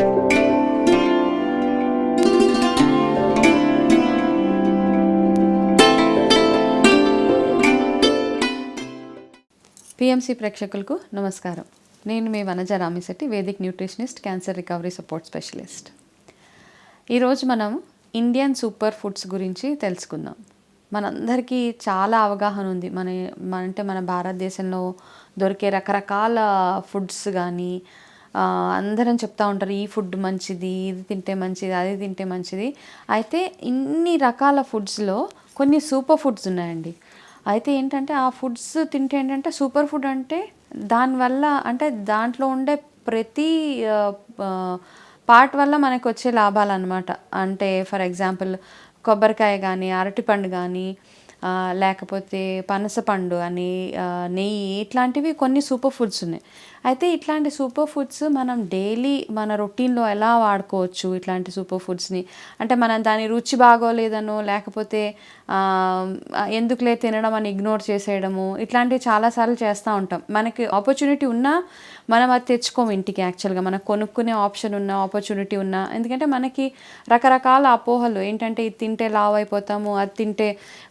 PMC ప్రేక్షకులకు నమస్కారం. నేను మీ Vanaja Ramisetty Vedic nutritionist cancer recovery support specialist. ఈరోజు మనం ఇండియన్ సూపర్ ఫుడ్స్ గురించి తెలుసుకుందాం. మనందరికీ చాలా అవగాహన ఉంది. మన మన అంటే మన భారతదేశంలో దొరికే రకరకాల ఫుడ్స్ కానీ అందరం చెప్తా ఉంటారు ఈ ఫుడ్ మంచిది ఇది తింటే మంచిది అది తింటే మంచిది. అయితే ఇన్ని రకాల ఫుడ్స్లో కొన్ని సూపర్ ఫుడ్స్ ఉన్నాయండి. అయితే ఏంటంటే ఆ ఫుడ్స్ తింటే ఏంటంటే సూపర్ ఫుడ్ అంటే దానివల్ల అంటే దాంట్లో ఉండే ప్రతి పార్ట్ వల్ల మనకు వచ్చే లాభాలు అనమాట అంటే ఫర్ ఎగ్జాంపుల్ కొబ్బరికాయ కానీ అరటిపండు కానీ లేకపోతే పనసపండు అని నెయ్యి ఇట్లాంటివి కొన్ని సూపర్ ఫుడ్స్ ఉన్నాయి. అయితే ఇట్లాంటి సూపర్ ఫుడ్స్ మనం డైలీ మన రొటీన్లో ఎలా వాడుకోవచ్చు ఇట్లాంటి సూపర్ ఫుడ్స్ని? అంటే మనం దాని రుచి బాగోలేదనో లేకపోతే ఎందుకులే తినడం అని ఇగ్నోర్ చేసేయడము ఇట్లాంటివి చాలాసార్లు చేస్తూ ఉంటాం. మనకి ఆపర్చునిటీ ఉన్నా మనం అది తెచ్చుకోము ఇంటికి యాక్చువల్గా మనకు కొనుక్కునే ఆప్షన్ ఉన్న ఆపర్చునిటీ ఉన్నా. ఎందుకంటే మనకి రకరకాల అపోహలు. ఏంటంటే ఇది తింటే లావ్ అయిపోతాము అది తింటే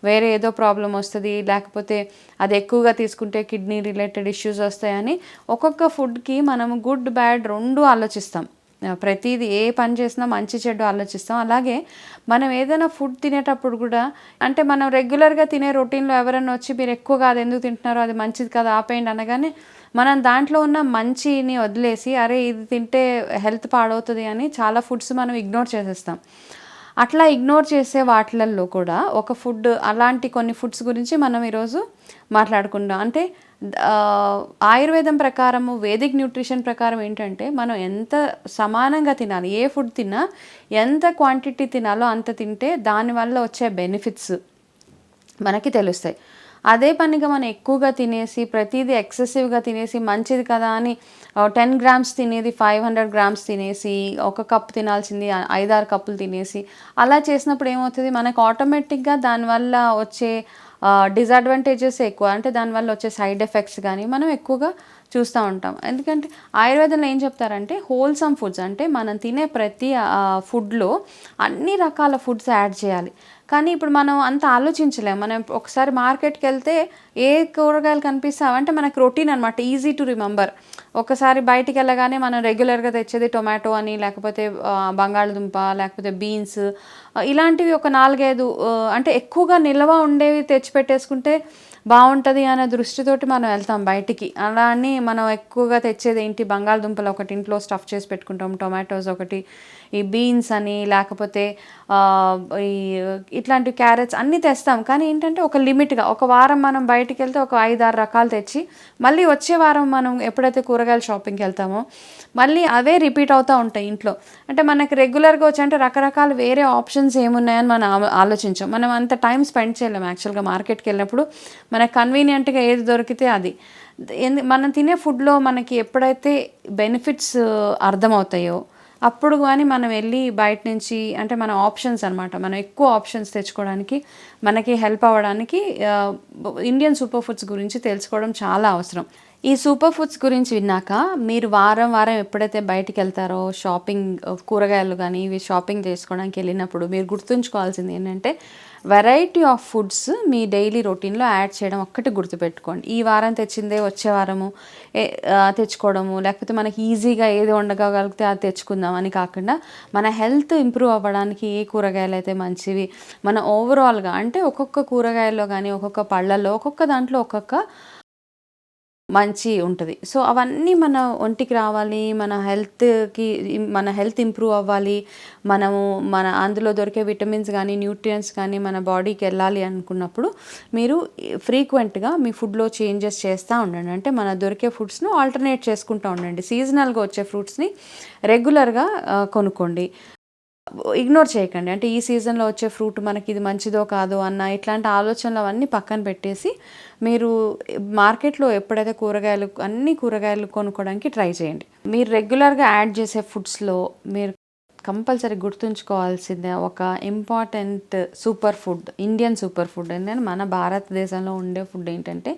వేరే ఏదో ప్రాబ్లం వస్తుంది లేకపోతే అది ఎక్కువగా తీసుకుంటే కిడ్నీ రిలేటెడ్ ఇష్యూస్ వస్తాయని ఒక్కొక్క ఫుడ్కి మనం గుడ్ బ్యాడ్ రెండు ఆలోచిస్తాం. ప్రతిది ప్రతిదీ ఏ పని చేసినా మంచి చెడు ఆలోచిస్తాం. అలాగే మనం ఏదైనా ఫుడ్ తినేటప్పుడు కూడా అంటే మనం రెగ్యులర్గా తినే రొటీన్లో ఎవరైనా వచ్చి మీరు ఎక్కువగా అది ఎందుకు తింటున్నారో అది మంచిది కదా ఆపేయండి అనగానే మనం దాంట్లో ఉన్న మంచిని వదిలేసి అరే ఇది తింటే హెల్త్ పాడవుతుంది అని చాలా ఫుడ్స్ మనం ఇగ్నోర్ చేసేస్తాం. అట్లా ఇగ్నోర్ చేసే వాటిలలో కూడా ఒక ఫుడ్ అలాంటి కొన్ని ఫుడ్స్ గురించి మనం ఈరోజు మాట్లాడుకుందాం. అంటే ఆయుర్వేదం ప్రకారము వేదిక్ న్యూట్రిషన్ ప్రకారం ఏంటంటే మనం ఎంత సమానంగా తినాలి ఏ ఫుడ్ తిన్నా ఎంత క్వాంటిటీ తినాలో అంత తింటే దానివల్ల వచ్చే బెనిఫిట్స్ మనకి తెలుస్తాయి. అదే పనిగా మనం ఎక్కువగా తినేసి ప్రతిదీ ఎక్సెసివ్గా తినేసి మంచిది కదా అని టెన్ గ్రామ్స్ తినేది ఫైవ్ హండ్రెడ్ గ్రామ్స్ తినేసి ఒక కప్ తినాల్సింది ఐదారు కప్పులు తినేసి అలా చేసినప్పుడు ఏమవుతుంది? మనకు ఆటోమేటిక్గా దానివల్ల వచ్చే డిసడ్వాంటేజెస్ ఎక్కువ. అంటే దానివల్ల వచ్చే సైడ్ ఎఫెక్ట్స్ కానీ మనం ఎక్కువగా చూస్తూ ఉంటాం. ఎందుకంటే ఆయుర్వేదంలో ఏం చెప్తారంటే హోల్సమ్ ఫుడ్స్ అంటే మనం తినే ప్రతి ఫుడ్లో అన్ని రకాల ఫుడ్స్ యాడ్ చేయాలి. కానీ ఇప్పుడు మనం అంత ఆలోచించలేము మనం ఒకసారి మార్కెట్కి వెళ్తే ఏ కూరగాయలు కనిపిస్తావు అంటే మనకు రొటీన్ అనమాట ఈజీ టు రిమెంబర్. ఒకసారి బయటికి వెళ్ళగానే మనం రెగ్యులర్గా తెచ్చేది టొమాటో అని లేకపోతే బంగాళదుంప లేకపోతే బీన్స్ ఇలాంటివి ఒక నాలుగైదు అంటే ఎక్కువగా నిల్వ ఉండేవి తెచ్చిపెట్టేసుకుంటే బాగుంటుంది అనే దృష్టితోటి మనం వెళ్తాం బయటికి. అలా అని మనం ఎక్కువగా తెచ్చేది ఏంటి బంగాళదుంపలు ఒకటి ఇంట్లో స్టఫ్ చేసి పెట్టుకుంటాం టొమాటోస్ ఒకటి ఈ బీన్స్ అని లేకపోతే ఈ ఇట్లాంటి క్యారెట్స్ అన్నీ తెస్తాం. కానీ ఏంటంటే ఒక లిమిట్గా ఒక వారం మనం బయట బయటికి వెళ్తే ఒక ఐదు ఆరు రకాలు తెచ్చి మళ్ళీ వచ్చే వారం మనం ఎప్పుడైతే కూరగాయల షాపింగ్కి వెళ్తామో మళ్ళీ అవే రిపీట్ అవుతూ ఉంటాయి ఇంట్లో. అంటే మనకి రెగ్యులర్గా వచ్చి అంటే రకరకాల వేరే ఆప్షన్స్ ఏమున్నాయని మనం ఆలోచించాం. మనం అంత టైం స్పెండ్ చేయలేం యాక్చువల్గా మార్కెట్కి వెళ్ళినప్పుడు. మనకు కన్వీనియంట్గా ఏది దొరికితే అది. ఎందు- మనం తినే ఫుడ్లో మనకి ఎప్పుడైతే బెనిఫిట్స్ అర్థమవుతాయో అప్పుడు కానీ మనం వెళ్ళి బయట నుంచి అంటే మన ఆప్షన్స్ అనమాట మనం ఎక్కువ ఆప్షన్స్ తెచ్చుకోవడానికి మనకి హెల్ప్ అవ్వడానికి ఇండియన్ సూపర్ ఫుడ్స్ గురించి తెలుసుకోవడం చాలా అవసరం. ఈ సూపర్ ఫుడ్స్ గురించి విన్నాక మీరు వారం వారం ఎప్పుడైతే బయటికి వెళ్తారో షాపింగ్ కూరగాయలు కానీ ఇవి షాపింగ్ చేసుకోవడానికి వెళ్ళినప్పుడు మీరు గుర్తుంచుకోవాల్సింది ఏంటంటే వెరైటీ ఆఫ్ ఫుడ్స్ మీ డైలీ రొటీన్లో యాడ్ చేయడం ఒక్కటి గుర్తుపెట్టుకోండి. ఈ వారం తెచ్చిందే వచ్చే వారము ఏ- తెచ్చుకోవడము లేకపోతే మనకి ఈజీగా ఏది వండగలిగితే అది తెచ్చుకుందాం అని కాకుండా మన హెల్త్ ఇంప్రూవ్ అవ్వడానికి ఏ కూరగాయలు అయితే మంచివి మన ఓవరాల్గా అంటే ఒక్కొక్క కూరగాయల్లో కానీ ఒక్కొక్క పళ్ళల్లో ఒక్కొక్క దాంట్లో ఒక్కొక్క మంచి ఉంటుంది. సో అవన్నీ మన ఒంటికి రావాలి మన హెల్త్కి మన హెల్త్ ఇంప్రూవ్ అవ్వాలి. మనము మన అందులో దొరికే విటమిన్స్ కానీ న్యూట్రియంట్స్ కానీ మన బాడీకి వెళ్ళాలి అనుకున్నప్పుడు మీరు ఫ్రీక్వెంట్గా మీ ఫుడ్లో చేంజెస్ చేస్తూ ఉండండి. అంటే మన దొరికే ఫుడ్స్ను ఆల్టర్నేట్ చేసుకుంటూ ఉండండి. సీజనల్గా వచ్చే ఫ్రూట్స్ని రెగ్యులర్గా కొనుక్కోండి. ఇగ్నోర్ చేయకండి. అంటే ఈ సీజన్లో వచ్చే ఫ్రూట్ మనకి ఇది మంచిదో కాదో అన్న ఇట్లాంటి ఆలోచనలు అవన్నీ పక్కన పెట్టేసి మీరు మార్కెట్లో ఎప్పుడైతే కూరగాయలు అన్ని కూరగాయలు కొనుక్కోవడానికి ట్రై చేయండి. మీరు రెగ్యులర్గా యాడ్ చేసే ఫుడ్స్లో మీరు కంపల్సరీ గుర్తుంచుకోవాల్సిందే ఒక important super food Indian super food. ఏంటంటే మన భారతదేశంలో ఉండే ఫుడ్ ఏంటంటే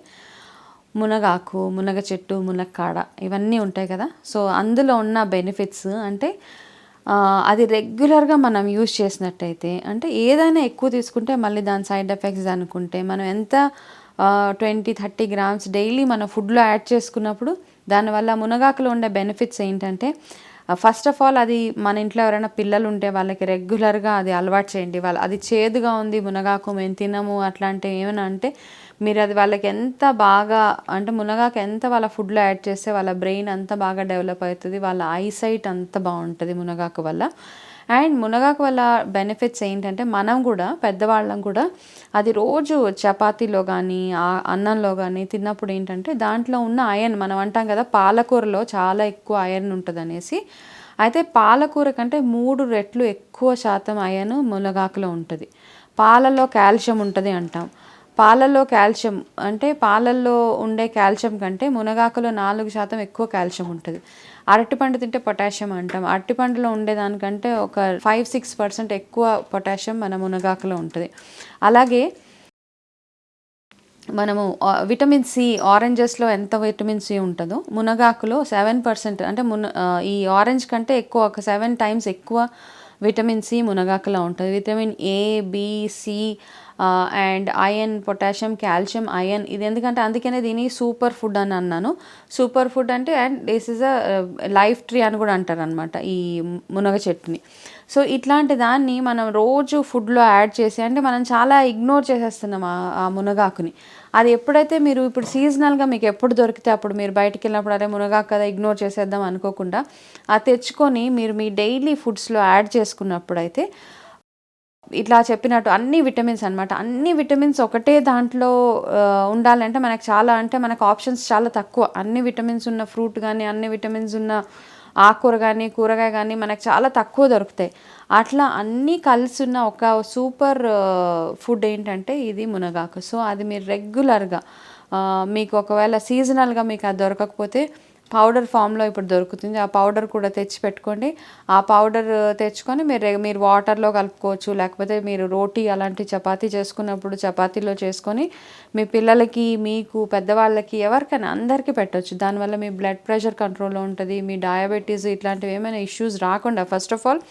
మునగాకు మునగ చెట్టు మునక్కాడ ఇవన్నీ ఉంటాయి కదా. సో అందులో ఉన్న బెనిఫిట్స్ అంటే అది రెగ్యులర్గా మనం యూజ్ చేసినట్టయితే అంటే ఏదైనా ఎక్కువ తీసుకుంటే మళ్ళీ దాని సైడ్ ఎఫెక్ట్స్ అనుకుంటే మనం ఎంత ట్వంటీ థర్టీ గ్రామ్స్ డైలీ మన ఫుడ్లో యాడ్ చేసుకున్నప్పుడు దానివల్ల మునగాకులో ఉండే బెనిఫిట్స్ ఏంటంటే ఫస్ట్ ఆఫ్ ఆల్ అది మన ఇంట్లో ఎవరైనా పిల్లలు ఉంటే వాళ్ళకి రెగ్యులర్గా అది అలవాటు చేయండి. వాళ్ళు అది చేదుగా ఉంది మునగాకు మేము తినము అట్లాంటివి ఏమైనా అంటే మీరు అది వాళ్ళకి ఎంత బాగా అంటే మునగాకు ఎంత వాళ్ళ ఫుడ్లో యాడ్ చేస్తే వాళ్ళ బ్రెయిన్ అంత బాగా డెవలప్ అవుతుంది వాళ్ళ ఐసైట్ అంత బాగుంటుంది మునగాకు వల్ల. అండ్ మునగాకు వల్ల బెనిఫిట్స్ ఏంటంటే మనం కూడా పెద్దవాళ్ళం కూడా అది రోజు చపాతీలో కానీ అన్నంలో కానీ తిన్నప్పుడు ఏంటంటే దాంట్లో ఉన్న ఐరన్ మనం అంటాం కదా పాలకూరలో చాలా ఎక్కువ ఐరన్ ఉంటుంది అనేసి అయితే పాలకూర కంటే మూడు రెట్లు ఎక్కువ శాతం ఐరన్ మునగాకులో ఉంటుంది. పాలలో కాల్షియం ఉంటుంది అంటాం. పాలల్లో కాల్షియం అంటే పాలల్లో ఉండే కాల్షియం కంటే మునగాకులో నాలుగు శాతం ఎక్కువ కాల్షియం ఉంటుంది. అరటిపండు తింటే పొటాషియం అంటాం. అరటిపండులో ఉండేదానికంటే ఒక ఫైవ్ సిక్స్ పర్సెంట్ ఎక్కువ పొటాషియం మన మునగాకులో ఉంటుంది. అలాగే మనము విటమిన్ సి ఆరెంజెస్లో ఎంత విటమిన్ సి ఉంటుందో మునగాకులో సెవెన్ పర్సెంట్ అంటే మున ఈ ఆరెంజ్ కంటే ఎక్కువ ఒక సెవెన్ టైమ్స్ ఎక్కువ విటమిన్ సి మునగాకులో ఉంటుంది. Vitamin A B C and iron potassium calcium iron ఇది ఎందుకంటే అందుకనే దీని సూపర్ ఫుడ్ అని అన్నాను. సూపర్ ఫుడ్ అంటే and this is a life tree అని కూడా అంటారు అనమాట ఈ మునగ చెట్టుని. సో ఇట్లాంటి దాన్ని మనం రోజు ఫుడ్లో యాడ్ చేసి అంటే మనం చాలా ఇగ్నోర్ చేసేస్తున్నాం ఆ- మునగాకుని. అది ఎప్పుడైతే మీరు ఇప్పుడు సీజనల్గా మీకు ఎప్పుడు దొరికితే అప్పుడు మీరు బయటికి వెళ్ళినప్పుడు అదే మునగాకు కదా ఇగ్నోర్ చేసేద్దాం అనుకోకుండా అది తెచ్చుకొని మీరు మీ డైలీ ఫుడ్స్లో యాడ్ చేసుకున్నప్పుడు అయితే ఇట్లా చెప్పినట్టు అన్ని విటమిన్స్ అనమాట అన్ని విటమిన్స్ ఒకటే దాంట్లో ఉండాలంటే మనకు చాలా అంటే మనకు ఆప్షన్స్ చాలా తక్కువ. అన్ని విటమిన్స్ ఉన్న ఫ్రూట్ కానీ అన్ని విటమిన్స్ ఉన్న ఆకుకూర కానీ కూరగాయ కానీ మనకు చాలా తక్కువ దొరుకుతాయి. అట్లా అన్నీ కలిసి ఉన్న ఒక సూపర్ ఫుడ్ ఏంటంటే ఇది మునగాకు. సో అది మీరు రెగ్యులర్గా మీకు ఒకవేళ సీజనల్గా మీకు అది దొరకకపోతే పౌడర్ ఫామ్లో ఇప్పుడు దొరుకుతుంది. ఆ పౌడర్ కూడా తెచ్చి పెట్టుకోండి. ఆ పౌడర్ తెచ్చుకొని మీరు మీరు వాటర్లో కలుపుకోవచ్చు. లేకపోతే మీరు రోటీ అలాంటి చపాతీ చేసుకున్నప్పుడు చపాతీలో చేసుకొని మీ పిల్లలకి మీకు పెద్దవాళ్ళకి ఎవరికైనా అందరికీ పెట్టవచ్చు దానివల్ల మీ బ్లడ్ ప్రెషర్ కంట్రోల్లో ఉంటుంది. మీ డయాబెటీస్ ఇట్లాంటివి ఏమైనా ఇష్యూస్ రాకుండా ఫస్ట్ ఆఫ్ ఆల్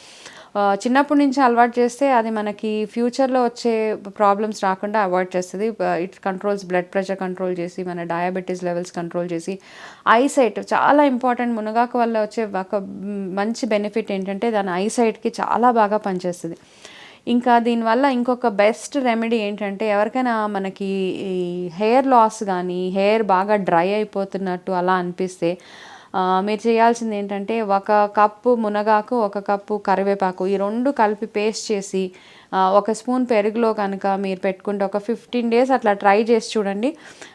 చిన్నప్పటి నుంచి అలవాటు చేస్తే అది మనకి ఫ్యూచర్లో వచ్చే ప్రాబ్లమ్స్ రాకుండా అవాయిడ్ చేస్తుంది. It controls blood pressure control చేసి మన డయాబెటీస్ లెవెల్స్ కంట్రోల్ చేసి ఐసైట్ చాలా ఇంపార్టెంట్ మునగాకు వల్ల వచ్చే ఒక మంచి బెనిఫిట్ ఏంటంటే దాని ఐసైట్కి చాలా బాగా పనిచేస్తుంది. ఇంకా దీనివల్ల ఇంకొక బెస్ట్ రెమెడీ ఏంటంటే ఎవరికైనా మనకి ఈ హెయిర్ లాస్ కానీ హెయిర్ బాగా డ్రై అయిపోతున్నట్టు అలా అనిపిస్తే మీరు చేయాల్సింది ఏంటంటే ఒక కప్పు మునగాకు ఒక కప్పు కరివేపాకు ఈ రెండు కలిపి పేస్ట్ చేసి ఒక స్పూన్ పెరుగులో కనుక మీరు పెట్టుకుంటే ఒక ఫిఫ్టీన్ డేస్ అట్లా ట్రై చేసి చూడండి.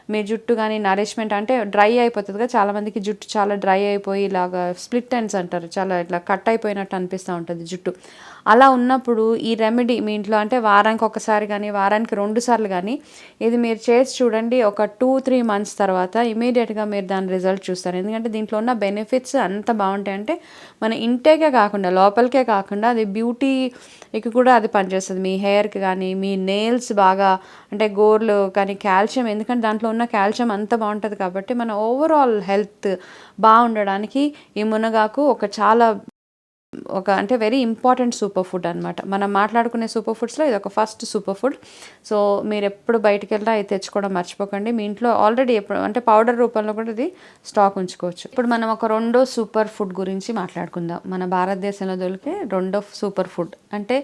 మీ జుట్టు కానీ నరిష్మెంట్ అంటే డ్రై అయిపోతుంది చాలామందికి జుట్టు చాలా డ్రై అయిపోయి ఇలాగా స్ప్లిట్ ఎండ్స్ అంటారు. చాలా ఇట్లా కట్ అయిపోయినట్టు అనిపిస్తూ ఉంటుంది జుట్టు. అలా ఉన్నప్పుడు ఈ రెమెడీ మీ ఇంట్లో అంటే వారానికి ఒకసారి కానీ వారానికి రెండు సార్లు కానీ ఇది మీరు చేసి చూడండి. ఒక టూ త్రీ మంత్స్ తర్వాత ఇమీడియట్గా మీరు దాని రిజల్ట్ చూస్తారు. ఎందుకంటే దీంట్లో ఉన్న బెనిఫిట్స్ అంత బాగుంటాయి. అంటే మన ఇంటేకే కాకుండా లోపలికే కాకుండా అది బ్యూటీకి కూడా అది పనిచేస్తుంది. మీ హెయిర్కి కానీ మీ నెయిల్స్ బాగా అంటే గోర్లు కానీ కాల్షియం ఎందుకంటే దాంట్లో ఉన్న కాల్షియం అంత బాగుంటుంది కాబట్టి మన ఓవరాల్ హెల్త్ బాగుండడానికి ఈ మునగాకు ఒక చాలా ఒక అంటే వెరీ ఇంపార్టెంట్ సూపర్ ఫుడ్ అనమాట మనం మాట్లాడుకునే సూపర్ ఫుడ్స్లో ఇది ఒక ఫస్ట్ సూపర్ ఫుడ్ సో మీరు ఎప్పుడు బయటికి వెళ్ళినా ఇది తెచ్చుకోవడం మర్చిపోకండి. మీ ఇంట్లో ఆల్రెడీ ఎప్పుడు అంటే పౌడర్ రూపంలో కూడా ఇది స్టాక్ ఉంచుకోవచ్చు. ఇప్పుడు మనం ఒక రెండో సూపర్ ఫుడ్ గురించి మాట్లాడుకుందాం. మన భారతదేశంలో దొరికే రెండో సూపర్ ఫుడ్ అంటే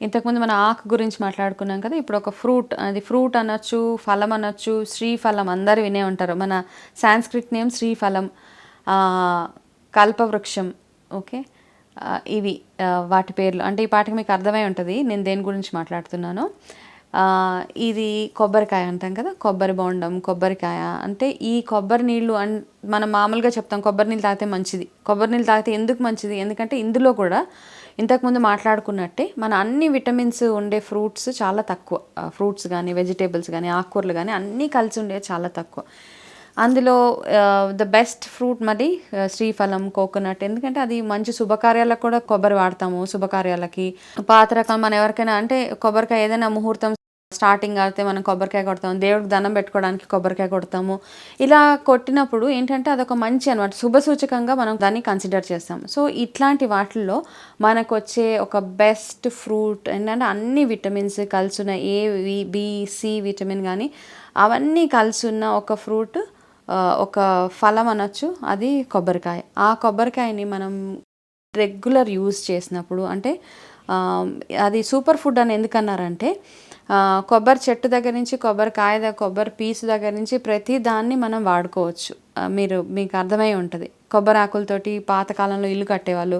ఇంతకుముందు మన ఆకు గురించి మాట్లాడుకున్నాం కదా ఇప్పుడు ఒక ఫ్రూట్ అది ఫ్రూట్ అనొచ్చు ఫలం అనొచ్చు శ్రీఫలం అందరు వినే ఉంటారు. మన సాంస్క్రిట్ నేమ్ శ్రీఫలం కల్పవృక్షం ఓకే? ఇవి వాటి పేర్లు. అంటే ఈ పాటకి మీకు అర్థమై ఉంటుంది. నేను దేని గురించి మాట్లాడుతున్నాను? ఇది కొబ్బరికాయ అంటాం కదా కొబ్బరి బొండం కొబ్బరికాయ. అంటే ఈ కొబ్బరి నీళ్ళు అన్ మనం మామూలుగా చెప్తాం కొబ్బరి నీళ్ళు తాగితే మంచిది. కొబ్బరి నీళ్ళు తాగితే ఎందుకు మంచిది? ఎందుకంటే ఇందులో కూడా ఇంతకుముందు మాట్లాడుకున్నట్టే మన అన్ని విటమిన్స్ ఉండే ఫ్రూట్స్ చాలా తక్కువ. ఫ్రూట్స్ కానీ వెజిటేబుల్స్ కానీ ఆకుకూరలు కానీ అన్నీ కలిసి ఉండేవి చాలా తక్కువ. అందులో ద బెస్ట్ ఫ్రూట్ మరి శ్రీఫలం కోకోనట్. ఎందుకంటే అది మంచి శుభకార్యాలకు కూడా కొబ్బరి వాడతాము శుభకార్యాలకి. పాత రకం మనం ఎవరికైనా అంటే కొబ్బరికాయ ఏదైనా ముహూర్తం స్టార్టింగ్ అయితే మనం కొబ్బరికాయ కొడతాం దేవుడికి దండం పెట్టుకోవడానికి కొబ్బరికాయ కొడతాము. ఇలా కొట్టినప్పుడు ఏంటంటే అదొక మంచి అనమాట శుభసూచకంగా మనం దాన్ని కన్సిడర్ చేస్తాం సో ఇట్లాంటి వాటిల్లో మనకు వచ్చే ఒక బెస్ట్ ఫ్రూట్ ఏంటంటే అన్ని విటమిన్స్ కలిసి ఉన్న ఏ బి సి విటమిన్ కానీ అవన్నీ కలిసిన ఒక ఫ్రూట్ ఒక ఫలం అనొచ్చు అది కొబ్బరికాయ. ఆ కొబ్బరికాయని మనం రెగ్యులర్ యూజ్ చేసినప్పుడు అంటే అది సూపర్ ఫుడ్ అని ఎందుకన్నారంటే కొబ్బరి చెట్టు దగ్గర నుంచి కొబ్బరికాయ కాయ కొబ్బరి పీసు దగ్గర నుంచి ప్రతి దాన్ని మనం వాడుకోవచ్చు. మీరు మీకు అర్థమై ఉంటుంది. కొబ్బరి ఆకులతోటి పాతకాలంలో ఇల్లు కట్టేవాళ్ళు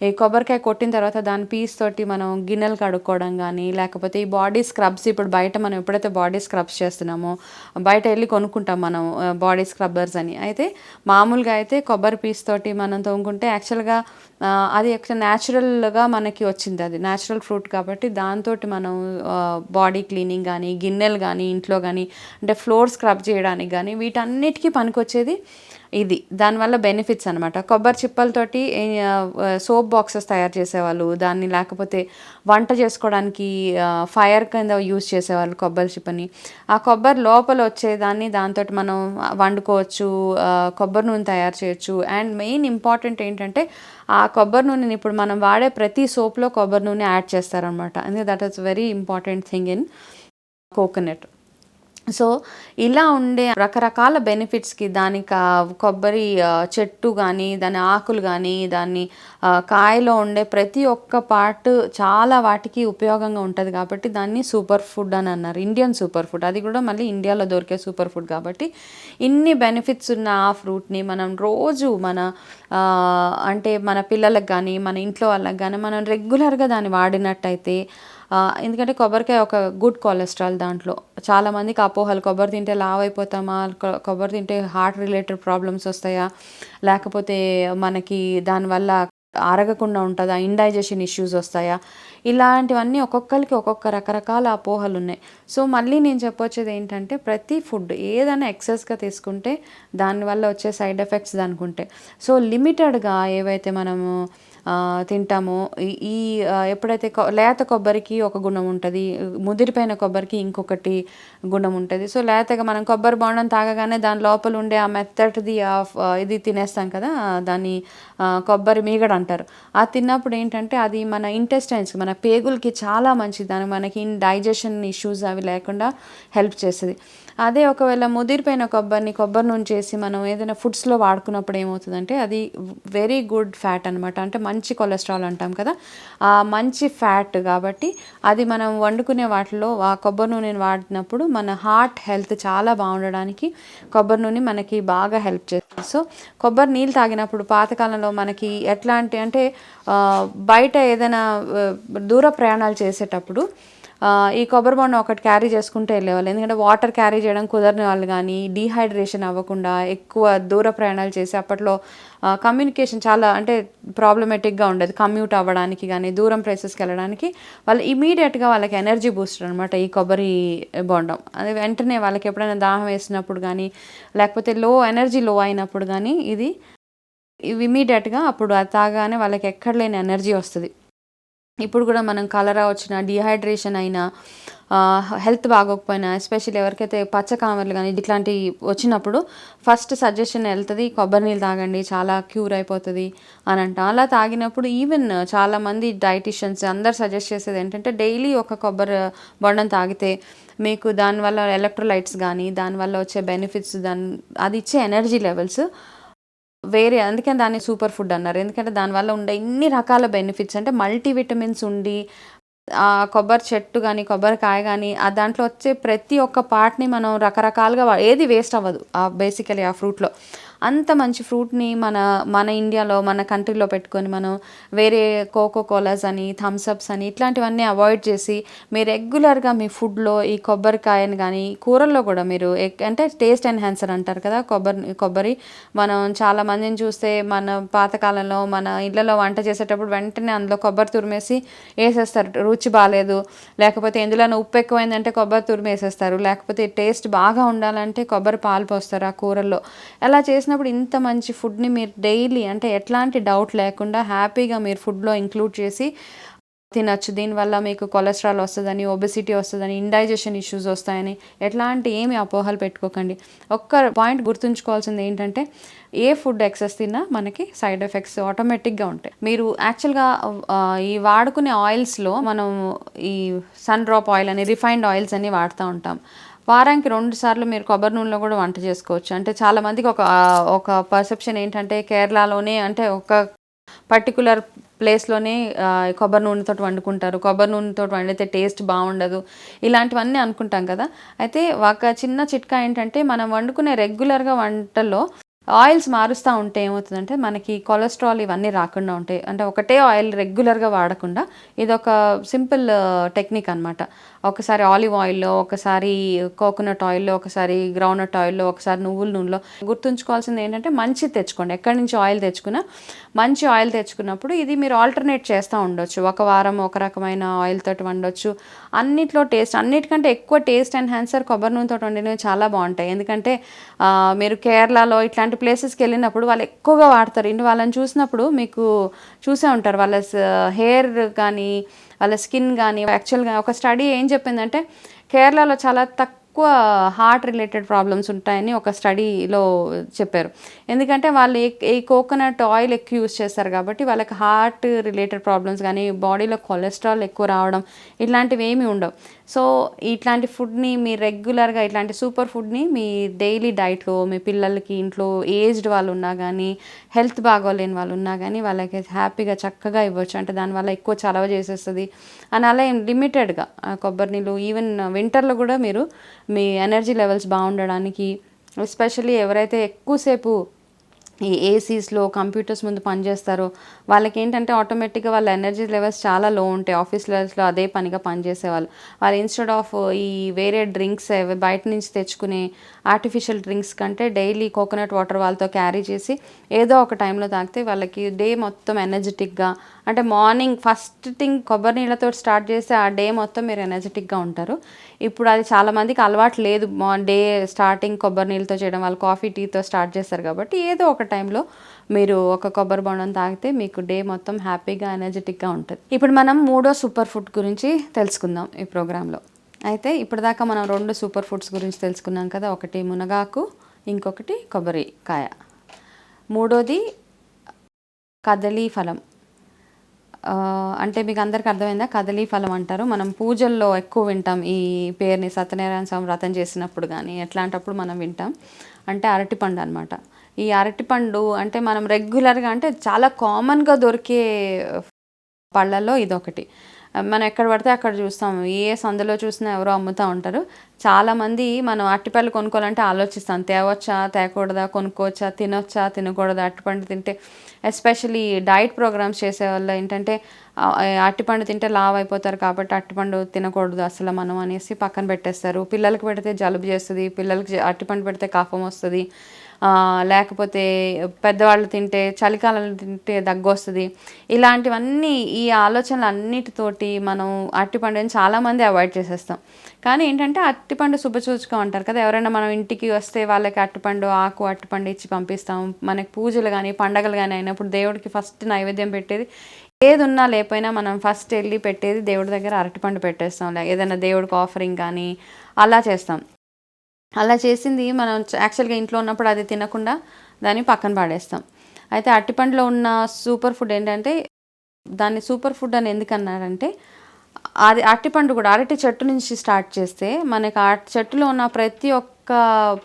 ఈ కొబ్బరికాయ కొట్టిన తర్వాత దాని పీస్ తోటి మనం గిన్నెలు కడుక్కోవడం కానీ లేకపోతే ఈ బాడీ స్క్రబ్స్ ఇప్పుడు బయట మనం ఎప్పుడైతే బాడీ స్క్రబ్స్ చేస్తున్నామో బయట వెళ్ళి కొనుక్కుంటాం మనం బాడీ స్క్రబ్బర్స్ అని. అయితే మామూలుగా అయితే కొబ్బరి పీస్ తోటి మనం తోముకుంటే యాక్చువల్గా అది యాక్చువల్ న్యాచురల్గా మనకి వచ్చింది అది న్యాచురల్ ఫ్రూట్ కాబట్టి దాంతో మనం బాడీ క్లీనింగ్ కానీ గిన్నెలు కానీ ఇంట్లో కానీ అంటే ఫ్లోర్ స్క్రబ్ చేయడానికి కానీ వీటన్నిటికీ పనికొచ్చేది ఇది దానివల్ల బెనిఫిట్స్ అనమాట కొబ్బరి చిప్పలతోటి సోప్ బాక్సెస్ తయారు చేసేవాళ్ళు దాన్ని లేకపోతే వంట చేసుకోవడానికి ఫైర్ కింద యూజ్ చేసేవాళ్ళు కొబ్బరి చిప్పని. ఆ కొబ్బరి లోపల వచ్చేదాన్ని దాంతో మనం వండుకోవచ్చు కొబ్బరి నూనె తయారు చేయొచ్చు. అండ్ మెయిన్ ఇంపార్టెంట్ ఏంటంటే ఆ కొబ్బరి నూనెని ఇప్పుడు మనం వాడే ప్రతి సోప్లో కొబ్బరి నూనె యాడ్ చేస్తారనమాట అందుకే that is very important thing in coconut so ఇలా ఉండే రకరకాల బెనిఫిట్స్కి దానికి కొబ్బరి చెట్టు కానీ దాని ఆకులు కానీ దాన్ని కాయలో ఉండే ప్రతి ఒక్క పార్ట్ చాలా వాటికి ఉపయోగంగా ఉంటుంది కాబట్టి దాన్ని సూపర్ ఫుడ్ అని అన్నారు. ఇండియన్ సూపర్ ఫుడ్ అది కూడా మళ్ళీ ఇండియాలో దొరికే సూపర్ ఫుడ్ కాబట్టి ఇన్ని బెనిఫిట్స్ ఉన్న ఆ ఫ్రూట్ని మనం రోజు మన అంటే మన పిల్లలకు కానీ మన ఇంట్లో వాళ్ళకి కానీ మనం రెగ్యులర్గా దాన్ని వాడినట్టయితే ఎందుకంటే కొబ్బరికాయ ఒక గుడ్ కొలెస్ట్రాల్ దాంట్లో. చాలామందికి అపోహలు కొబ్బరి తింటే లావ్ అయిపోతామా కొబ్బరి తింటే హార్ట్ రిలేటెడ్ ప్రాబ్లమ్స్ వస్తాయా? లేకపోతే మనకి దానివల్ల అరగకుండా ఉంటుందా? ఇండైజెషన్ ఇష్యూస్ వస్తాయా? ఇలాంటివన్నీ ఒక్కొక్కరికి ఒక్కొక్క రకరకాల అపోహలు ఉన్నాయి. సో మళ్ళీ నేను చెప్పొచ్చేది ఏంటంటే ప్రతి ఫుడ్ ఏదైనా ఎక్సెస్గా తీసుకుంటే దానివల్ల వచ్చే సైడ్ ఎఫెక్ట్స్ దానికి ఉంటాయి సో లిమిటెడ్గా ఏవైతే మనము తింటామో. ఈ ఎప్పుడైతే లేత కొబ్బరికి ఒక గుణం ఉంటుంది ముదిరిపోయిన కొబ్బరికి ఇంకొకటి గుణం ఉంటుంది. సో లేతగా మనం కొబ్బరి బోండం తాగగానే దాని లోపల ఉండే ఆ మెత్తటిది ఇది తినేస్తాం కదా దాన్ని కొబ్బరి మీగడ అంటారు. ఆ తిన్నప్పుడు ఏంటంటే అది మన ఇంటెస్టైన్స్ మన పేగులకి చాలా మంచిది. దాని మనకి డైజెషన్ ఇష్యూస్ అవి లేకుండా హెల్ప్ చేస్తుంది. అదే ఒకవేళ ముదిరిపోయిన కొబ్బరిని కొబ్బరి నూనె చేసి మనం ఏదైనా ఫుడ్స్లో వాడుకున్నప్పుడు ఏమవుతుందంటే అది వెరీ గుడ్ ఫ్యాట్ అనమాట అంటే మంచి కొలెస్ట్రాల్ అంటాం కదా. ఆ మంచి ఫ్యాట్ కాబట్టి అది మనం వండుకునే వాటిలో ఆ కొబ్బరి నూనెని వాడినప్పుడు మన హార్ట్ హెల్త్ చాలా బాగుండడానికి కొబ్బరి నూనె మనకి బాగా హెల్ప్ చేస్తుంది. సో కొబ్బరి నీళ్ళు తాగినప్పుడు పాతకాలంలో మనకి ఎట్లాంటి అంటే బయట ఏదైనా దూర ప్రయాణాలు చేసేటప్పుడు ఈ కొబ్బరి బొండం ఒకటి క్యారీ చేసుకుంటూ వెళ్ళేవాళ్ళు. ఎందుకంటే వాటర్ క్యారీ చేయడం కుదరని వాళ్ళు కానీ డీహైడ్రేషన్ అవ్వకుండా ఎక్కువ దూర ప్రయాణాలు చేసి అప్పట్లో కమ్యూనికేషన్ చాలా అంటే ప్రాబ్లమేటిక్గా ఉండేది. కమ్యూట్ అవ్వడానికి కానీ దూరం ప్లేసెస్కి వెళ్ళడానికి వాళ్ళు ఇమీడియట్గా వాళ్ళకి ఎనర్జీ బూస్టర్ అనమాట ఈ కొబ్బరి బొండం. అది వెంటనే వాళ్ళకి ఎప్పుడైనా దాహం వేసినప్పుడు కానీ లేకపోతే లో ఎనర్జీ లో అయినప్పుడు కానీ ఇది ఇమీడియట్గా అప్పుడు అది తాగానే వాళ్ళకి ఎక్కడ లేని ఎనర్జీ వస్తుంది. ఇప్పుడు కూడా మనం కలరా వచ్చిన డిహైడ్రేషన్ అయినా హెల్త్ బాగోకపోయినా ఎస్పెషల్లీ ఎవరికైతే పచ్చకామర్లు కానీ ఇట్లాంటివి వచ్చినప్పుడు ఫస్ట్ సజెషన్ వెళ్తుంది కొబ్బరి నీళ్ళు తాగండి చాలా క్యూర్ అయిపోతుంది అని అంట. అలా తాగినప్పుడు ఈవెన్ చాలామంది డైటిషియన్స్ అందరు సజెస్ట్ చేసేది ఏంటంటే డైలీ ఒక కొబ్బరి బొండం తాగితే మీకు దానివల్ల ఎలక్ట్రోలైట్స్ కానీ దానివల్ల వచ్చే బెనిఫిట్స్ దాని అది ఇచ్చే ఎనర్జీ లెవెల్స్ వేరే అందుకని దాన్ని సూపర్ ఫుడ్ అన్నారు. ఎందుకంటే దానివల్ల ఉండే ఇన్ని రకాల బెనిఫిట్స్ అంటే మల్టీ విటమిన్స్ ఉండి కొబ్బరి చెట్టు కానీ కొబ్బరికాయ కానీ ఆ దాంట్లో వచ్చే ప్రతి ఒక్క పార్ట్ని మనం రకరకాలుగా ఏది వేస్ట్ అవ్వదు. ఆ బేసికలీ ఆ ఫ్రూట్లో. అంత మంచి ఫ్రూట్ని మన మన ఇండియాలో మన కంట్రీలో పెట్టుకొని మనం వేరే కోకో కోలాస్ అని థమ్స్అప్స్ అని ఇట్లాంటివన్నీ అవాయిడ్ చేసి మీరు రెగ్యులర్గా మీ ఫుడ్లో ఈ కొబ్బరికాయని కానీ కూరల్లో కూడా మీరు అంటే టేస్ట్ ఎన్హాన్సర్ అంటారు కదా కొబ్బరి కొబ్బరి. మనం చాలా మందిని చూస్తే మన పాతకాలంలో మన ఇళ్ళలో వంట చేసేటప్పుడు వెంటనే అందులో కొబ్బరి తురిమేసి వేసేస్తారు. రుచి బాగాలేదు లేకపోతే ఎందులోనే ఉప్పు ఎక్కువైందంటే కొబ్బరి తురిమేసేస్తారు. లేకపోతే టేస్ట్ బాగా ఉండాలంటే కొబ్బరి పాలు పోస్తారు ఆ కూరల్లో. అలా చేసి చేసినప్పుడు ఇంత మంచి ఫుడ్ని మీరు డైలీ అంటే ఎట్లాంటి డౌట్ లేకుండా హ్యాపీగా మీరు ఫుడ్లో ఇంక్లూడ్ చేసి తినచ్చు. దీనివల్ల మీకు కొలెస్ట్రాల్ వస్తుందని ఒబెసిటీ వస్తుందని ఇండైజెషన్ ఇష్యూస్ వస్తాయని ఎట్లాంటి ఏమి అపోహలు పెట్టుకోకండి. ఒక్క పాయింట్ గుర్తుంచుకోవాల్సింది ఏంటంటే ఏ ఫుడ్ ఎక్సెస్ తిన్నా మనకి సైడ్ ఎఫెక్ట్స్ ఆటోమేటిక్గా ఉంటాయి. మీరు యాక్చువల్గా ఈ వాడుకునే ఆయిల్స్లో మనం ఈ సన్ డ్రాప్ ఆయిల్ అని రిఫైన్డ్ ఆయిల్స్ అని వాడుతూ ఉంటాం. వారానికి రెండు సార్లు మీరు కొబ్బరి నూనెలో కూడా వంట చేసుకోవచ్చు. అంటే చాలామందికి ఒక ఒక పర్సెప్షన్ ఏంటంటే కేరళలోనే అంటే ఒక పర్టికులర్ ప్లేస్లోనే కొబ్బరి నూనెతో వండుకుంటారు. కొబ్బరి నూనెతో వండితే టేస్ట్ బాగుండదు. ఇలాంటివన్నీ అనుకుంటాం కదా. అయితే ఒక చిన్న చిట్కా ఏంటంటే మనం వండుకునే రెగ్యులర్గా వంటల్లో ఆయిల్స్ మారుస్తూ ఉంటే ఏమవుతుందంటే మనకి కొలెస్ట్రాల్ ఇవన్నీ రాకుండా ఉంటాయి. అంటే ఒకటే ఆయిల్ రెగ్యులర్గా వాడకుండా ఇది ఒక సింపుల్ టెక్నిక్ అనమాట ఒకసారి ఆలివ్ ఆయిల్లో ఒకసారి కోకోనట్ ఆయిల్లో ఒకసారి గ్రౌండ్నట్ ఆయిల్లో ఒకసారి నువ్వుల నూనెలో. గుర్తుంచుకోవాల్సింది ఏంటంటే మంచి తెచ్చుకోండి. ఎక్కడి నుంచి ఆయిల్ తెచ్చుకున్నా మంచి ఆయిల్ తెచ్చుకున్నప్పుడు ఇది మీరు ఆల్టర్నేట్ చేస్తూ ఉండొచ్చు. ఒక వారం ఒక రకమైన ఆయిల్ తోటి వండొచ్చు. అన్నిట్లో టేస్ట్ అన్నిటికంటే ఎక్కువ టేస్ట్ ఎన్హాన్సర్ కొబ్బరి నూనెతో వండినవి చాలా బాగుంటాయి. ఎందుకంటే మీరు కేరళలో ఇట్లాంటి ప్లేసెస్కి వెళ్ళినప్పుడు వాళ్ళు ఎక్కువగా వాడతారు. ఇంటి వాళ్ళని చూసినప్పుడు మీకు చూసే ఉంటారు. వాళ్ళ హెయిర్ కానీ వాళ్ళ స్కిన్ కానీ యాక్చువల్గా ఒక స్టడీ ఏం చెప్పిందంటే కేరళలో చాలా తక్కువ హార్ట్ రిలేటెడ్ ప్రాబ్లమ్స్ ఉంటాయని ఒక స్టడీలో చెప్పారు. ఎందుకంటే వాళ్ళు ఈ- కోకోనట్ ఆయిల్ ఎక్కువ యూస్ చేస్తారు కాబట్టి వాళ్ళకి హార్ట్ రిలేటెడ్ ప్రాబ్లమ్స్ కానీ బాడీలో కొలెస్ట్రాల్ ఎక్కువ రావడం ఇలాంటివి ఏమీ ఉండవు. సో ఇట్లాంటి ఫుడ్ని మీ రెగ్యులర్గా ఇట్లాంటి సూపర్ ఫుడ్ని మీ డైలీ డైట్లో మీ పిల్లలకి ఇంట్లో ఏజ్డ్ వాళ్ళు ఉన్నా కానీ హెల్త్ బాగోలేని వాళ్ళు ఉన్నా కానీ వాళ్ళకి హ్యాపీగా చక్కగా ఇవ్వచ్చు. అంటే దానివల్ల ఎక్కువ చలవ చేసేస్తుంది. అని అలా ఏం లిమిటెడ్గా కొబ్బరి నీళ్ళు ఈవెన్ వింటర్లో కూడా మీరు మీ ఎనర్జీ లెవెల్స్ బాగుండడానికి ఎస్పెషల్లీ ఎవరైతే ఎక్కువసేపు ఈ ఏసీస్లో కంప్యూటర్స్ ముందు పనిచేస్తారో వాళ్ళకి ఏంటంటే ఆటోమేటిక్గా వాళ్ళ ఎనర్జీ లెవెల్స్ చాలా లో ఉంటాయి. ఆఫీస్ లెవెల్స్లో అదే పనిగా పనిచేసేవాళ్ళు. వాళ్ళు ఇన్స్టెడ్ ఆఫ్ ఈ వేరే డ్రింక్స్ బయట నుంచి తెచ్చుకునే ఆర్టిఫిషియల్ డ్రింక్స్ కంటే డైలీ కోకోనట్ వాటర్ వాళ్ళతో క్యారీ చేసి ఏదో ఒక టైంలో తాగితే వాళ్ళకి డే మొత్తం ఎనర్జెటిక్గా అంటే మార్నింగ్ ఫస్ట్ థింగ్ కొబ్బరి నీళ్ళతో స్టార్ట్ చేస్తే ఆ డే మొత్తం మీరు ఎనర్జెటిక్గా ఉంటారు. ఇప్పుడు అది చాలామందికి అలవాటు లేదు. మా డే స్టార్టింగ్ కొబ్బరి నీళ్ళతో చేయడం వాళ్ళు కాఫీ టీతో స్టార్ట్ చేస్తారు కాబట్టి ఏదో ఒక టైంలో మీరు ఒక కొబ్బరి బొండం తాగితే మీకు డే మొత్తం హ్యాపీగా ఎనర్జెటిక్గా ఉంటుంది. ఇప్పుడు మనం మూడో సూపర్ ఫుడ్ గురించి తెలుసుకుందాం ఈ ప్రోగ్రాంలో. అయితే ఇప్పటిదాకా మనం రెండు సూపర్ ఫుడ్స్ గురించి తెలుసుకున్నాం కదా ఒకటి మునగాకు ఇంకొకటి కొబ్బరికాయ మూడోది కదలీ ఫలం. అంటే మీకు అందరికి అర్థమైందా? కదలీ ఫలం అంటారు. మనం పూజల్లో ఎక్కువ వింటాం ఈ పేరుని సత్యనారాయణ స్వామి వ్రతం చేసినప్పుడు కానీ ఎట్లాంటప్పుడు మనం వింటాం. అంటే అరటిపండు అనమాట ఈ అరటిపండు అంటే మనం రెగ్యులర్గా అంటే చాలా కామన్గా దొరికే uh, పళ్ళల్లో ఇదొకటి. Uh, మనం ఎక్కడ పడితే అక్కడ చూస్తాం. ఏ సందులో చూసినా ఎవరో అమ్ముతూ ఉంటారు. చాలామంది మనం అరటిపళ్ళు కొనుక్కోవాలంటే ఆలోచిస్తాం. తేవచ్చా తేకూడదా కొనుక్కోవచ్చా తినొచ్చా తినకూడదా అరటిపండు తింటే. ఎస్పెషలీ డైట్ ప్రోగ్రామ్స్ చేసే వాళ్ళు ఏంటంటే అరటిపండు తింటే లావ్ అయిపోతారు కాబట్టి అరటిపండు తినకూడదు అసలు మనం అనేసి పక్కన పెట్టేస్తారు. పిల్లలకి పెడితే జలుబు చేస్తుంది పిల్లలకి అరటిపండు పెడితే కఫం వస్తుంది. లేకపోతే పెద్దవాళ్ళు తింటే చలికాలం తింటే దగ్గొస్తుంది. ఇలాంటివన్నీ ఈ ఆలోచనలు అన్నిటితోటి మనం అరటిపండుని చాలామంది అవాయిడ్ చేసేస్తాం. కానీ ఏంటంటే అరటిపండు శుభసూచకం అంటారు కదా. ఎవరైనా మనం ఇంటికి వస్తే వాళ్ళకి అరటిపండు ఆకు అరటిపండు ఇచ్చి పంపిస్తాం. మనకి పూజలు కానీ పండగలు కానీ అయినప్పుడు దేవుడికి ఫస్ట్ నైవేద్యం పెట్టేది. ఏది ఉన్నా లేకపోయినా మనం ఫస్ట్ వెళ్ళి పెట్టేది దేవుడి దగ్గర అరటిపండు పెట్టేస్తాం. లే ఏదైనా దేవుడికి ఆఫరింగ్ కానీ అలా చేస్తాం. అలా చేసింది మనం యాక్చువల్గా ఇంట్లో ఉన్నప్పుడు అది తినకుండా దాన్ని పక్కన పాడేస్తాం. అయితే అరటిపండులో ఉన్న సూపర్ ఫుడ్ ఏంటంటే దాన్ని సూపర్ ఫుడ్ అని ఎందుకన్నాడంటే అది అరటిపండు కూడా అరటి చెట్టు నుంచి స్టార్ట్ చేస్తే మనకి ఆ చెట్టులో ఉన్న ప్రతి ఒక్క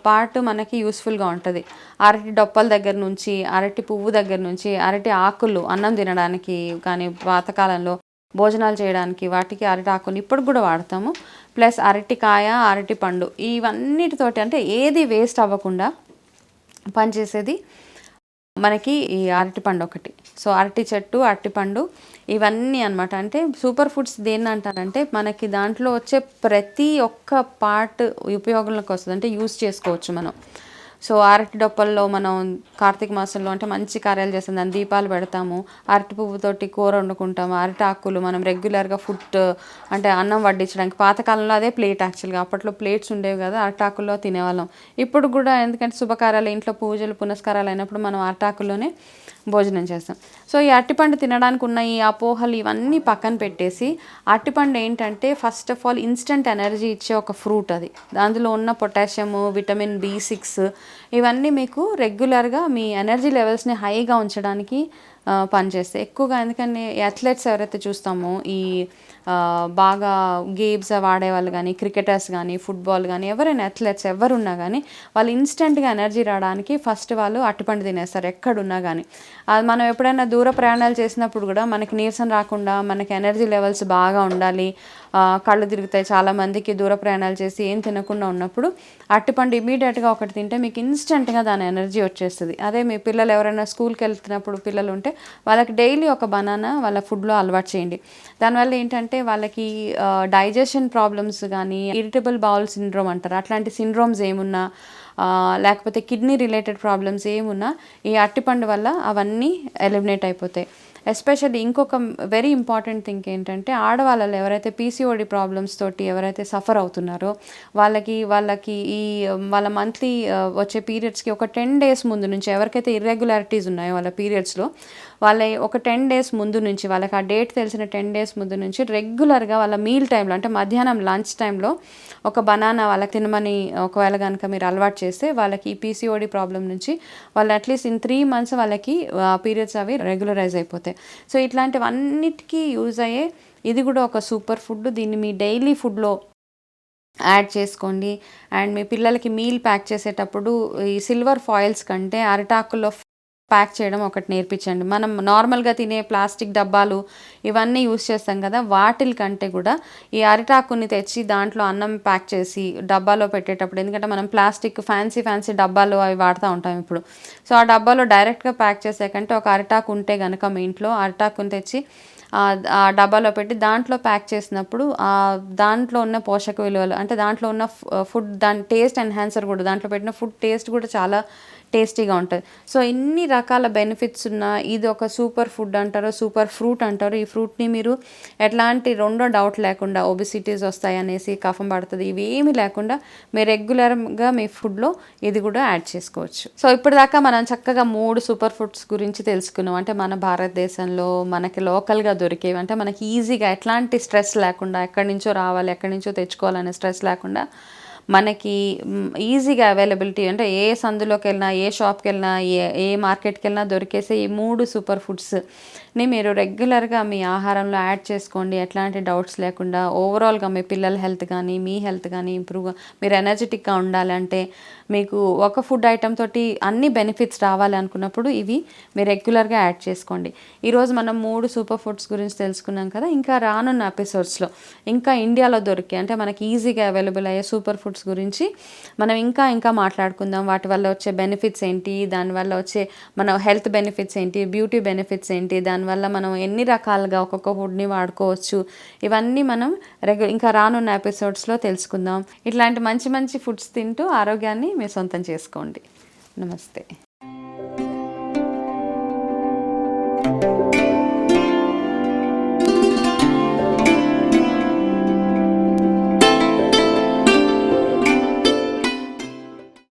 పార్ట్ మనకి యూస్ఫుల్గా ఉంటుంది. అరటి డొప్పల దగ్గర నుంచి అరటి పువ్వు దగ్గర నుంచి అరటి ఆకులు అన్నం తినడానికి కానీ పాతకాలంలో భోజనాలు చేయడానికి వాటికి అరటి ఆకులు ఇప్పుడు కూడా వాడతాము. ప్లస్ అరటికాయ అరటి పండు ఇవన్నిటితోటి అంటే ఏది వేస్ట్ అవ్వకుండా పనిచేసేది మనకి ఈ అరటిపండు ఒకటి. సో అరటి చెట్టు అరటిపండు ఇవన్నీ అన్నమాట. అంటే సూపర్ ఫుడ్స్ దేన్ని అంటారంటే మనకి దాంట్లో వచ్చే ప్రతి ఒక్క పార్ట్ ఉపయోగంలోకి వస్తుంది. అంటే యూస్ చేసుకోవచ్చు మనం. సో అరటి డొప్పల్లో మనం కార్తీక మాసంలో అంటే మంచి కార్యాలు చేస్తాం. దాని దీపాలు పెడతాము. అరటి పువ్వుతోటి కూర వండుకుంటాము. అరటి ఆకులు మనం రెగ్యులర్గా ఫుడ్ అంటే అన్నం వడ్డించడానికి. పాతకాలంలో అదే ప్లేట్ యాక్చువల్గా. అప్పట్లో ప్లేట్స్ ఉండేవి కదా అరటాకుల్లో తినేవాళ్ళం. ఇప్పుడు కూడా ఎందుకంటే శుభకార్యాలు ఇంట్లో పూజలు పునస్కారాలు అయినప్పుడు మనం అరటాకుల్లోనే భోజనం చేస్తాం. సో ఈ అరటిపండు తినడానికి ఉన్న ఈ అపోహలు ఇవన్నీ పక్కన పెట్టేసి అరటిపండు ఏంటంటే first of all instant energy ఇచ్చే ఒక ఫ్రూట్ అది. అందులో ఉన్న పొటాషియము విటమిన్ బి సిక్స్ ఇవన్నీ మీకు రెగ్యులర్గా మీ ఎనర్జీ లెవెల్స్ని హైగా ఉంచడానికి పనిచేస్తాయి. ఎక్కువగా ఎందుకంటే అథ్లెట్స్ ఎవరైతే చూస్తామో ఈ బాగా గేమ్స్ వాడేవాళ్ళు కానీ క్రికెటర్స్ కానీ ఫుట్బాల్ కానీ ఎవరైనా అథ్లెట్స్ ఎవరున్నా కానీ వాళ్ళు ఇన్స్టెంట్గా ఎనర్జీ రావడానికి ఫస్ట్ వాళ్ళు అట్టుపండు తినేస్తారు ఎక్కడున్నా కానీ అది మనం ఎప్పుడైనా దూర ప్రయాణాలు చేసినప్పుడు కూడా మనకి నీరసం రాకుండా మనకి ఎనర్జీ లెవెల్స్ బాగా ఉండాలి కళ్ళు తిరుగుతాయి చాలామందికి దూర ప్రయాణాలు చేసి ఏం తినకుండా ఉన్నప్పుడు అరటిపండు ఇమీడియట్గా ఒకటి తింటే మీకు ఇన్స్టెంట్గా దాని ఎనర్జీ వచ్చేస్తుంది. అదే మీ పిల్లలు ఎవరైనా స్కూల్కి వెళ్తున్నప్పుడు పిల్లలు ఉంటే వాళ్ళకి డైలీ ఒక బనానా వాళ్ళ ఫుడ్లో అలవాటు చేయండి. దానివల్ల ఏంటంటే వాళ్ళకి డైజెషన్ ప్రాబ్లమ్స్ కానీ ఇరిటబుల్ బౌల్ సిండ్రోమ్ అంటారు. అట్లాంటి సిండ్రోమ్స్ ఏమున్నా లేకపోతే కిడ్నీ రిలేటెడ్ ప్రాబ్లమ్స్ ఏమున్నా ఈ అరటిపండు వల్ల అవన్నీ ఎలిమినేట్ అయిపోతాయి. ఎస్పెషల్లీ ఇంకొక వెరీ ఇంపార్టెంట్ థింగ్ ఏంటంటే ఆడవాళ్ళలో ఎవరైతే పీసీఓడి ప్రాబ్లమ్స్ తోటి ఎవరైతే సఫర్ అవుతున్నారో వాళ్ళకి వాళ్ళకి ఈ వాళ్ళ మంత్లీ వచ్చే పీరియడ్స్కి ఒక టెన్ డేస్ ముందు నుంచి ఎవరికైతే ఇర్రెగ్యులారిటీస్ ఉన్నాయో వాళ్ళ పీరియడ్స్లో వాళ్ళ ఒక టెన్ డేస్ ముందు నుంచి వాళ్ళకి ఆ డేట్ తెలిసిన టెన్ డేస్ ముందు నుంచి రెగ్యులర్గా వాళ్ళ మీల్ టైంలో అంటే మధ్యాహ్నం లంచ్ టైంలో ఒక బనానా వాళ్ళకి తినమని ఒకవేళ కనుక మీరు అలవాటు చేస్తే వాళ్ళకి ఈ పీసీఓడి ప్రాబ్లం నుంచి వాళ్ళు at least in three months వాళ్ళకి పీరియడ్స్ అవి రెగ్యులరైజ్ అయిపోతాయి. సో ఇట్లాంటివన్నిటికీ యూజ్ అయ్యే ఇది కూడా ఒక సూపర్ ఫుడ్ దీన్ని మీ డైలీ ఫుడ్లో యాడ్ చేసుకోండి. అండ్ మీ పిల్లలకి మీల్ ప్యాక్ చేసేటప్పుడు ఈ సిల్వర్ ఫాయిల్స్ కంటే అరిటాకుల్లో ప్యాక్ చేయడం ఒకటి నేర్పించండి. మనం నార్మల్గా తినే ప్లాస్టిక్ డబ్బాలు ఇవన్నీ యూస్ చేస్తాం కదా వాటిల కంటే కూడా ఈ అరిటాకుని తెచ్చి దాంట్లో అన్నం ప్యాక్ చేసి డబ్బాలో పెట్టేటప్పుడు ఎందుకంటే మనం ప్లాస్టిక్ ఫ్యాన్సీ ఫ్యాన్సీ డబ్బాలు అవి వాడుతూ ఉంటాం ఇప్పుడు. సో ఆ డబ్బాలో డైరెక్ట్గా ప్యాక్ చేసే కంటే ఒక అరిటాకు ఉంటే కనుక మీ ఇంట్లో అరిటాకుని తెచ్చి ఆ ఆ డబ్బాలో పెట్టి దాంట్లో ప్యాక్ చేసినప్పుడు ఆ దాంట్లో ఉన్న పోషక విలువలు అంటే దాంట్లో ఉన్న ఫుడ్ దాని టేస్ట్ ఎన్హాన్సర్ కూడా దాంట్లో పెట్టిన ఫుడ్ టేస్ట్ కూడా చాలా టేస్టీగా ఉంటుంది. సో ఎన్ని రకాల బెనిఫిట్స్ ఉన్న ఇది ఒక సూపర్ ఫుడ్ అంటారు సూపర్ ఫ్రూట్ అంటారు ఈ ఫ్రూట్ని మీరు ఎట్లాంటి రెండో డౌట్ లేకుండా ఒబిసిటీస్ వస్తాయి అనేసి కఫం పడుతుంది ఇవేమి లేకుండా మీరు రెగ్యులర్గా మీ ఫుడ్లో ఇది కూడా యాడ్ చేసుకోవచ్చు. సో ఇప్పటిదాకా మనం చక్కగా మూడు సూపర్ ఫుడ్స్ గురించి తెలుసుకున్నాం. అంటే మన భారతదేశంలో మనకి లోకల్గా దొరికేవి అంటే మనకి ఈజీగా ఎట్లాంటి స్ట్రెస్ లేకుండా ఎక్కడి నుంచో రావాలి ఎక్కడి నుంచో తెచ్చుకోవాలనే స్ట్రెస్ లేకుండా మనకి ఈజీగా అవైలబిలిటీ అంటే ఏ సందులోకి వెళ్ళినా ఏ షాప్కి వెళ్ళినా ఏ ఏ మార్కెట్కి వెళ్ళినా దొరికేసే ఈ మూడు సూపర్ ఫుడ్స్ని మీరు రెగ్యులర్గా మీ ఆహారంలో యాడ్ చేసుకోండి. ఎట్లాంటి డౌట్స్ లేకుండా ఓవరాల్గా మీ పిల్లల హెల్త్ కానీ మీ హెల్త్ కానీ ఇంప్రూవ్ మీరు ఎనర్జెటిక్గా ఉండాలంటే మీకు ఒక ఫుడ్ ఐటమ్ తోటి అన్ని బెనిఫిట్స్ రావాలి అనుకున్నప్పుడు ఇవి మీరు రెగ్యులర్గా యాడ్ చేసుకోండి. ఈరోజు మనం మూడు సూపర్ ఫుడ్స్ గురించి తెలుసుకున్నాం కదా ఇంకా రానున్న ఎపిసోడ్స్లో ఇంకా ఇండియాలో దొరికే అంటే మనకి ఈజీగా అవైలబుల్ అయ్యే సూపర్ ఫుడ్స్ గురించి మనం ఇంకా ఇంకా మాట్లాడుకుందాం. వాటి వల్ల వచ్చే బెనిఫిట్స్ ఏంటి? దానివల్ల వచ్చే మన హెల్త్ బెనిఫిట్స్ ఏంటి? బ్యూటీ బెనిఫిట్స్ ఏంటి? దానివల్ల మనం ఎన్ని రకాలుగా ఒక్కొక్క ఫుడ్ని వాడుకోవచ్చు? ఇవన్నీ మనం రెగ్యు ఇంకా రానున్న ఎపిసోడ్స్లో తెలుసుకుందాం. ఇట్లాంటి మంచి మంచి ఫుడ్స్ తింటూ ఆరోగ్యాన్ని మీరు సొంతం చేసుకోండి. నమస్తే.